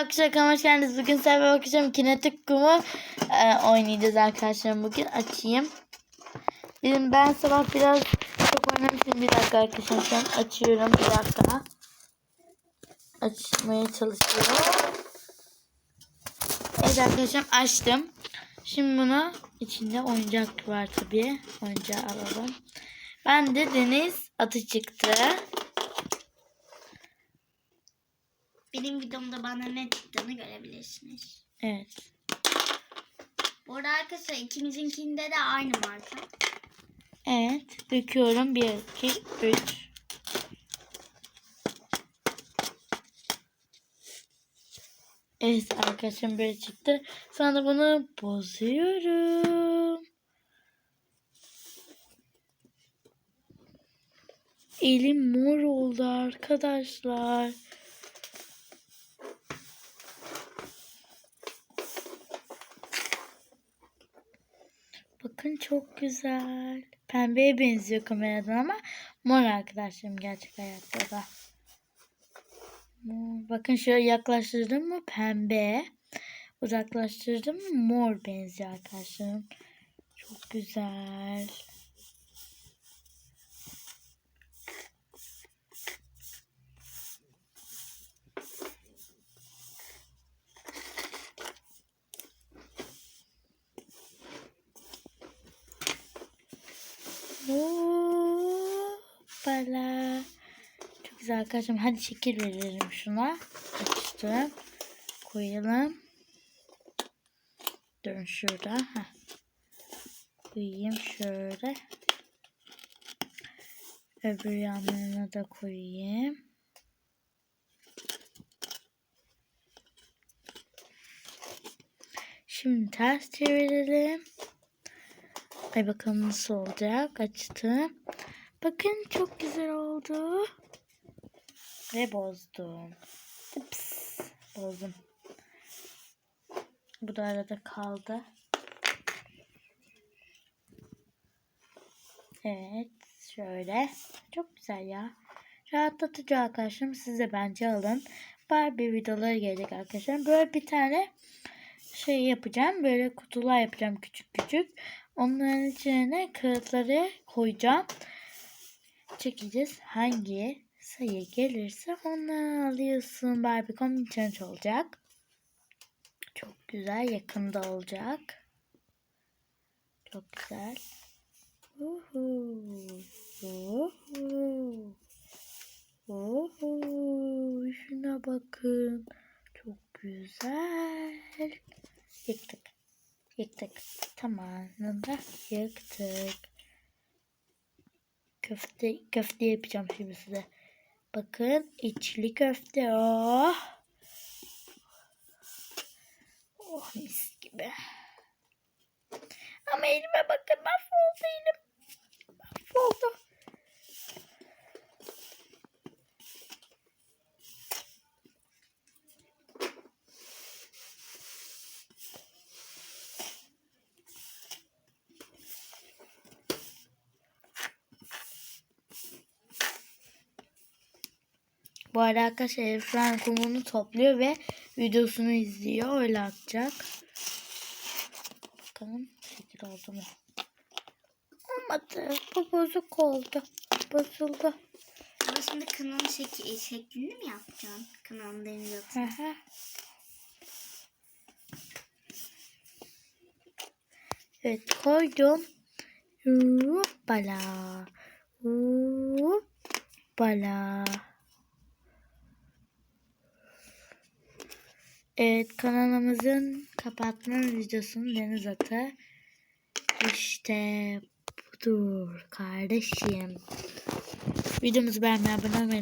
arkadaşlar kanalıma hoş geldiniz. Bugün sizlerle bakacağım kinetik kumu e, oynayacağız arkadaşlar bugün. Açayım. Dedim ben sabah biraz çok oynamıştım. Bir dakika arkadaşlar şu an açıyorum. Bir dakika. Açmaya çalışıyorum. Evet arkadaşlar açtım. Şimdi bunu içinde oyuncak var tabii. Oyuncağı alalım. Ben de deniz atı çıktı. Benim videomda bana ne çıktığını görebilirsiniz. Evet. Bu arada arkadaşlar ikimizinkinde de aynı marka. Evet. Döküyorum. 1, 2, 3. Evet arkadaşım böyle çıktı. Sonra bunu bozuyorum. Elim mor oldu arkadaşlar. Bakın çok güzel. Pembeye benziyor kameradan ama mor arkadaşlarım gerçek hayatta da. Bakın şöyle yaklaştırdım mı pembe. Uzaklaştırdım mı mor benziyor arkadaşlarım. Çok güzel. Hoppala. Çok güzel arkadaşım. Hadi şekil verelim şuna. Açtım. Koyalım. Durun şurada. Heh. Koyayım şöyle. Öbür yanlarına da koyayım. Şimdi ters çevirelim. Ay bakalım nasıl olacak. Açtım. Bakın çok güzel oldu. Ve bozdum. Ups, bozdum. Bu da arada kaldı. Evet. Şöyle. Çok güzel ya. Rahatlatıcı arkadaşlarım. Siz de bence alın. Barbie videoları gelecek arkadaşlar. Böyle bir tane şey yapacağım. Böyle kutular yapacağım küçük küçük. Onların içine kağıtları koyacağım. Çekeceğiz. Hangi sayı gelirse onu alıyorsun. Barbie Challenge olacak. Çok güzel. Yakında olacak. Çok güzel. Uhu. Uhu. Uhu. Şuna bakın. Çok güzel. Yıktık. Yıktık. Tamamında yıktık. Köfte, köfte yapacağım şimdi size. Bakın içli köfte. Oh. Oh mis gibi. Ama elime bakın mahvoldu elim. Mahvoldu. Bu arada arkadaşlar şu an kumunu topluyor ve videosunu izliyor. Öyle atacak. Bakalım şekil oldu mu? Olmadı. Bu bozuk oldu. Bozuldu. Ama şimdi kanalın şekli, şeklini mi yapacaksın? Kanalın deniz. Evet koydum. Hoppala. Hoppala. Evet kanalımızın kapatma videosunun deniz atı. İşte budur kardeşim. Videomuzu beğenmeyi abone olmayı